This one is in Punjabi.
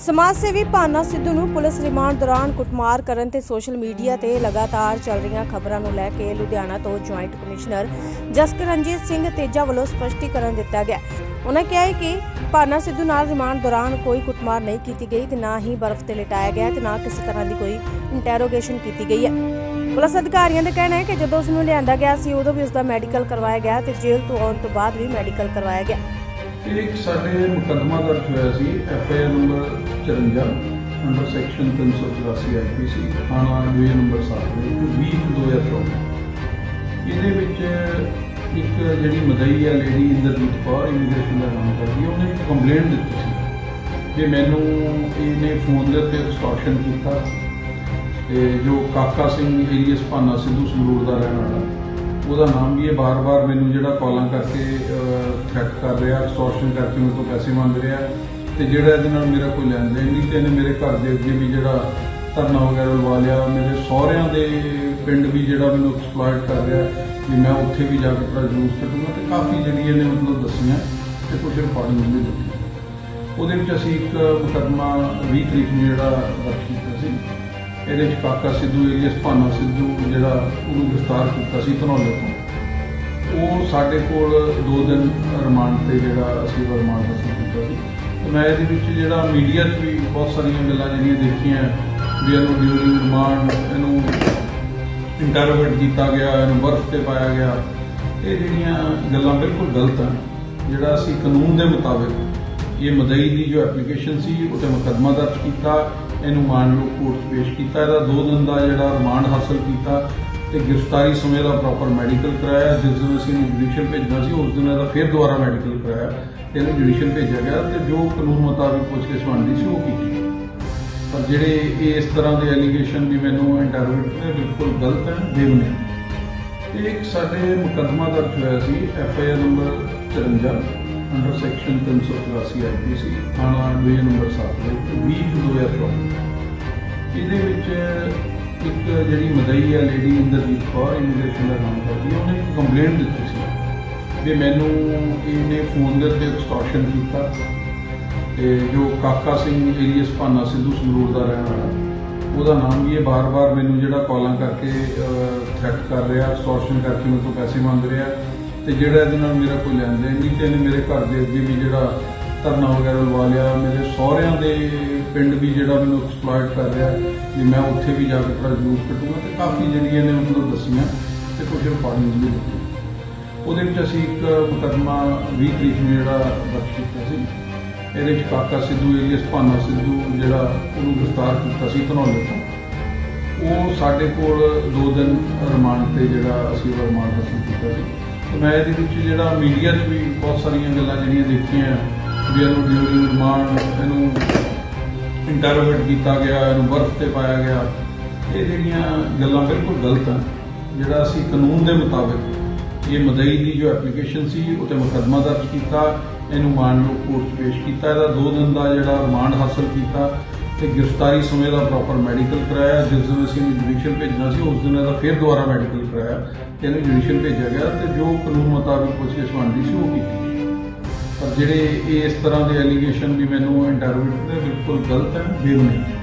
ਸਮਾਜ ਸੇਵੀ ਭਾਨਾ ਸਿੱਧੂ ਨੂੰ ਪੁਲਿਸ ਰਿਮਾਂਡ ਦੌਰਾਨ ਕੁੱਟਮਾਰ ਕਰਨ ਤੇ ਸੋਸ਼ਲ ਮੀਡੀਆ ਤੇ ਲਗਾਤਾਰ ਚੱਲ ਰਹੀਆਂ ਖਬਰਾਂ ਨੂੰ ਲੈ ਕੇ ਲੁਧਿਆਣਾ ਤੋਂ ਜੁਆਇੰਟ ਕਮਿਸ਼ਨਰ ਜਸਕਰਨਜੀਤ ਸਿੰਘ ਤੇਜਾ ਵੱਲੋਂ ਸਪਸ਼ਟੀਕਰਨ ਦਿੱਤਾ ਗਿਆ। ਉਹਨਾਂ ਕਿਹਾ ਹੈ ਕਿ ਭਾਨਾ ਸਿੱਧੂ ਨਾਲ ਰਿਮਾਂਡ ਦੌਰਾਨ ਕੋਈ ਕੁੱਟਮਾਰ ਨਹੀਂ ਕੀਤੀ ਗਈ ਤੇ ਨਾ ਹੀ ਬਰਫ਼ ਤੇ ਲਿਟਾਇਆ ਗਿਆ ਤੇ ਨਾ ਕਿਸੇ ਤਰ੍ਹਾਂ ਦੀ ਕੋਈ ਇੰਟਰੋਗੇਸ਼ਨ ਕੀਤੀ ਗਈ ਹੈ। ਪੁਲਿਸ ਅਧਿਕਾਰੀਆਂ ਦਾ ਕਹਿਣਾ ਹੈ ਕਿ ਜਦੋਂ ਉਸ ਨੂੰ ਲਿਆਂਦਾ ਗਿਆ ਸੀ ਉਦੋਂ ਵੀ ਉਸ ਦਾ ਮੈਡੀਕਲ ਕਰਵਾਇਆ ਗਿਆ ਤੇ ਜੇਲ੍ਹ ਤੋਂ ਆਉਣ ਤੋਂ ਬਾਅਦ ਵੀ ਮੈਡੀਕਲ ਕਰਵਾਇਆ ਗਿਆ। ਇੱਕ ਸਾਡੇ ਮੁਕੱਦਮਾ ਦਰਜ ਹੋਇਆ ਸੀ F I R number 54 under section 384 IPC ਥਾਣਾ ਡਿਵੀਜ਼ਨ ਨੰਬਰ 7 ਦੇ 20 2014 ਇਹਦੇ ਵਿੱਚ ਇੱਕ ਜਿਹੜੀ ਮਦਈ ਆ ਲੇਡੀ ਇੰਦਰਜੀਤ ਕੌਰ ਇਮੀਗ੍ਰੇਸ਼ਨ ਦਾ ਕੰਮ ਕਰਦੀ ਹੈ ਉਹਨੇ ਇੱਕ ਕੰਪਲੇਂਟ ਦਿੱਤੀ ਸੀ ਕਿ ਮੈਨੂੰ ਇਹਨੇ ਫੋਨ ਦੇ ਉੱਤੇ ਐਕਸਟੋਰਸ਼ਨ ਕੀਤਾ ਤੇ ਜੋ ਕਾਕਾ ਸਿੰਘ ਏਲੀਅਸ ਭਾਨਾ ਸਿੱਧੂ ਸੰਗਰੂਰ ਦਾ ਰਹਿਣ ਵਾਲਾ ਉਹਦਾ ਨਾਮ ਵੀ ਇਹ ਬਾਰ-ਬਾਰ ਮੈਨੂੰ ਜਿਹੜਾ ਕਾਲਾਂ ਕਰਕੇ ਥ੍ਰੈਟ ਕਰ ਰਿਹਾ ਐਕਸਟੋਰਸ਼ਨ ਕਰਕੇ ਮੇਰੇ ਤੋਂ ਪੈਸੇ ਮੰਗ ਰਿਹਾ ਤੇ ਜਿਹੜਾ ਇਹਦੇ ਨਾਲ ਮੇਰਾ ਕੋਈ ਲੈਣ ਦੇਣ ਨਹੀਂ ਤੇ ਇਹਨੇ ਮੇਰੇ ਘਰ ਦੇ ਅੱਗੇ ਵੀ ਜਿਹੜਾ ਧਰਨਾ ਵਗੈਰਾ ਲਵਾ ਲਿਆ, ਮੇਰੇ ਸਹੁਰਿਆਂ ਦੇ ਪਿੰਡ ਵੀ ਜਿਹੜਾ ਮੈਨੂੰ ਐਕਸਪਲੋਇਟ ਕਰ ਰਿਹਾ ਵੀ ਮੈਂ ਉੱਥੇ ਵੀ ਜਾ ਕੇ ਆਪਣਾ ਜਲੂਸ ਕੱਢੂੰਗਾ ਤੇ ਕਾਫੀ ਜਿਹੜੀ ਇਹਨੇ ਮਤਲਬ ਦੱਸੀਆਂ ਤੇ ਕੁਝ ਰਿਕਾਰਡਿੰਗ ਵੀ ਦਿੱਤੀ। ਉਹਦੇ ਵਿੱਚ ਅਸੀਂ ਇੱਕ ਮੁਕੱਦਮਾ 20 ਤਰੀਕ ਨੂੰ ਜਿਹੜਾ ਦਰਜ ਕੀਤਾ ਸੀ। ਇਹਦੇ ਵਿੱਚ ਕਾਕਾ ਸਿੱਧੂ ਏਲੀਅਸ ਭਾਨਾ ਸਿੱਧੂ ਜਿਹੜਾ ਉਹਨੂੰ ਗ੍ਰਿਫਤਾਰ ਕੀਤਾ ਸੀ ਧਨੌਲੇ ਤੋਂ। ਉਹ ਸਾਡੇ ਕੋਲ 2 ਦਿਨ ਰਿਮਾਂਡ ਤੇ ਜਿਹੜਾ ਅਸੀਂ ਉਹਦਾ ਰਿਮਾਂਡ ਹਾਸਲ ਕੀਤਾ ਸੀ। ਤੇ ਮੈਂ ਇਹਦੇ ਵਿੱਚ ਜਿਹੜਾ ਮੀਡੀਆ 'ਚ ਵੀ ਬਹੁਤ ਸਾਰੀਆਂ ਗੱਲਾਂ ਜਿਹੜੀਆਂ ਦੇਖੀਆਂ, ਵੀ ਇਹਨੂੰ ਡਿਊਰਿੰਗ ਰਿਮਾਂਡ, ਇਹਨੂੰ ਇੰਟਰੋਗੇਟ ਕੀਤਾ ਗਿਆ, ਇਹਨੂੰ ਬਰਫ਼ ਤੇ ਪਾਇਆ ਗਿਆ। ਇਹ ਜਿਹੜੀਆਂ ਗੱਲਾਂ ਬਿਲਕੁਲ ਗਲਤ ਹਨ। ਜਿਹੜਾ ਅਸੀਂ ਕਾਨੂੰਨ ਦੇ ਮੁਤਾਬਿਕ ਇਹ ਮਦਈ ਦੀ ਜੋ ਐਪਲੀਕੇਸ਼ਨ ਸੀ, ਉਹ ਤੇ ਮੁਕੱਦਮਾ ਦਰਜ ਕੀਤਾ। ਇਹਨੂੰ ਮਾਨਯੋਗ ਕੋਰਟ 'ਚ ਪੇਸ਼ ਕੀਤਾ। ਇਹਦਾ 2 ਦਿਨ ਦਾ ਜਿਹੜਾ ਰਿਮਾਂਡ ਹਾਸਲ ਕੀਤਾ ਤੇ ਗ੍ਰਿਫਤਾਰੀ ਸਮੇਂ ਦਾ ਪ੍ਰੋਪਰ ਮੈਡੀਕਲ ਕਰਾਇਆ। ਜਿਸ ਦਿਨ ਅਸੀਂ ਇਹਨੂੰ ਜੁਡੀਸ਼ੀਅਲ ਭੇਜਣਾ ਸੀ, ਉਸ ਦਿਨ ਇਹਦਾ ਫਿਰ ਦੁਬਾਰਾ ਮੈਡੀਕਲ ਕਰਾਇਆ। ਤੇ ਇਹਨੂੰ ਜੁਡੀਸ਼ੀਅਲ ਭੇਜਿਆ ਗਿਆ ਤੇ ਜੋ ਕਾਨੂੰਨ ਮੁਤਾਬਿਕ ਪੁੱਛਗਿੱਛ ਬਣਦੀ ਸੀ, ਉਹ ਕੀਤੀ। ਪਰ ਜਿਹੜੇ ਇਹ ਇਸ ਤਰ੍ਹਾਂ ਦੇ ਐਲੀਗੇਸ਼ਨ ਵੀ ਮੈਨੂੰ ਇੰਟਰਵਿਊ ਨੇ, ਬਿਲਕੁਲ ਗਲਤ ਹੈ ਬੇਬੁਨਿਆਦ ਇਹ ਇੱਕ ਸਾਡੇ ਮੁਕੱਦਮਾ ਦਰਜ ਹੋਇਆ ਸੀ F I R number 54 under section 384 IPC ਥਾਣਾ ਵੇ ਨੰਬਰ 7 ਦੇ 20 2014 ਇਹਦੇ ਵਿੱਚ ਇੱਕ ਜਿਹੜੀ ਮਦਈ ਆ ਲੇਡੀ ਇੰਦਰਜੀਤ ਕੌਰ ਇਮੀਗ੍ਰੇਸ਼ਨ ਦਾ ਕੰਮ ਕਰਦੀ ਉਹਨੇ ਇੱਕ ਕੰਪਲੇਂਟ ਦਿੱਤੀ ਸੀ ਕਿ ਮੈਨੂੰ ਇਹਨੇ ਫੋਨ ਦੇ ਉੱਤੇ ਐਕਸਟੋਰਸ਼ਨ ਕੀਤਾ ਤੇ ਜੋ ਕਾਕਾ ਸਿੰਘ ਏਲੀਅਸ ਭਾਨਾ ਸਿੱਧੂ ਸੰਗਰੂਰ ਦਾ ਰਹਿਣ ਵਾਲਾ, ਉਹਦਾ ਨਾਮ ਵੀ ਇਹ ਬਾਰ-ਬਾਰ ਮੈਨੂੰ ਜਿਹੜਾ ਕਾਲਾਂ ਕਰਕੇ ਥ੍ਰੈਟ ਕਰ ਰਿਹਾ ਐਕਸਟੋਰਸ਼ਨ ਕਰਕੇ ਮੇਰੇ ਤੋਂ ਪੈਸੇ ਮੰਗ ਰਿਹਾ ਤੇ ਜਿਹੜਾ ਇਹਦੇ ਨਾਲ ਮੇਰਾ ਕੋਈ ਲੈਣ ਦੇਣ ਨਹੀਂ ਤੇ ਇਹਨੇ ਮੇਰੇ ਘਰ ਦੇ ਅੱਗੇ ਵੀ ਜਿਹੜਾ ਧਰਨਾ ਵਗੈਰਾ ਲਵਾ ਲਿਆ। ਮੇਰੇ ਸਹੁਰਿਆਂ ਦੇ ਪਿੰਡ ਵੀ ਜਿਹੜਾ ਮੈਨੂੰ ਐਕਸਪਲੋਇਟ ਕਰ ਰਿਹਾ ਵੀ ਮੈਂ ਉੱਥੇ ਵੀ ਜਾ ਕੇ ਆਪਣਾ ਜਲੂਸ ਕੱਢੂਗਾ ਤੇ ਕਾਫੀ ਜਿਹੜੀ ਇਹਨੇ ਮਤਲਬ ਦੱਸੀਆਂ ਤੇ ਕੁਝ ਰਿਕਾਰਡਿੰਗ ਵੀ ਦਿੱਤੀ। ਉਹਦੇ ਵਿੱਚ ਅਸੀਂ ਇੱਕ ਮੁਕੱਦਮਾ 20 ਤਰੀਕ ਨੂੰ ਜਿਹੜਾ ਦਰਜ ਕੀਤਾ ਸੀ। ਇਹਦੇ ਵਿੱਚ ਕਾਕਾ ਸਿੱਧੂ ਏਲੀਅਸ ਭਾਨਾ ਸਿੱਧੂ ਜਿਹੜਾ ਉਹਨੂੰ ਗ੍ਰਿਫਤਾਰ ਕੀਤਾ ਸੀ ਧਨੌਲੇ ਤੋਂ। ਉਹ ਸਾਡੇ ਕੋਲ 2 ਦਿਨ ਰਿਮਾਂਡ ਤੇ ਜਿਹੜਾ ਅਸੀਂ ਉਹਦਾ ਰਿਮਾਂਡ ਹਾਸਲ ਕੀਤਾ ਸੀ। ਤੇ ਮੈਂ ਇਹਦੇ ਵਿੱਚ ਜਿਹੜਾ ਮੀਡੀਆ 'ਚ ਵੀ ਬਹੁਤ ਸਾਰੀਆਂ ਗੱਲਾਂ ਜਿਹੜੀਆਂ ਦੇਖੀਆਂ ਵੀ ਇਹਨੂੰ ਡਿਊਰਿੰਗ ਰਿਮਾਂਡ ਇਹਨੂੰ ਇੰਟਰੋਗੇਟ ਕੀਤਾ ਗਿਆ, ਇਹਨੂੰ ਬਰਫ਼ ਤੇ ਪਾਇਆ ਗਿਆ। ਇਹ ਜਿਹੜੀਆਂ ਗੱਲਾਂ ਬਿਲਕੁਲ ਗਲਤ ਆ ਜਿਹੜਾ ਅਸੀਂ ਕਾਨੂੰਨ ਦੇ ਮੁਤਾਬਿਕ ਇਹ ਮਦਈ ਦੀ ਜੋ ਐਪਲੀਕੇਸ਼ਨ ਸੀ, ਉਹ ਤੇ ਮੁਕੱਦਮਾ ਦਰਜ ਕੀਤਾ, ਇਹਨੂੰ ਮਾਨਯੋਗ ਕੋਰਟ 'ਚ ਪੇਸ਼ ਕੀਤਾ, ਇਹਦਾ 2 ਦਿਨ ਦਾ ਜਿਹੜਾ ਰਿਮਾਂਡ ਹਾਸਲ ਕੀਤਾ ਤੇ ਗ੍ਰਿਫਤਾਰੀ ਸਮੇਂ ਦਾ ਪ੍ਰੋਪਰ ਮੈਡੀਕਲ ਕਰਾਇਆ, ਜਿਸ ਦਿਨ ਅਸੀਂ ਇਹਨੂੰ ਜੁਡੀਸ਼ੀਅਲ ਭੇਜਣਾ ਸੀ, ਉਸ ਦਿਨ ਇਹਦਾ ਫਿਰ ਦੁਬਾਰਾ ਮੈਡੀਕਲ ਕਰਾਇਆ, ਤੇ ਇਹਨੂੰ ਜੁਡੀਸ਼ੀਅਲ ਭੇਜਿਆ ਗਿਆ ਤੇ ਜੋ ਕਾਨੂੰਨ ਮੁਤਾਬਿਕ ਪੁੱਛਗਿੱਛ ਬਣਦੀ ਸੀ, ਉਹ ਕੀਤੀ ਪਰ ਜਿਹੜੇ ਇਹ ਇਸ ਤਰ੍ਹਾਂ ਦੇ ਐਲੀਗੇਸ਼ਨ ਵੀ ਮੈਨੂੰ ਇੰਟਰਵਿਊ ਨੇ ਬਿਲਕੁਲ ਗਲਤ ਹੈ ਬੇਬੁਨਿਆਦ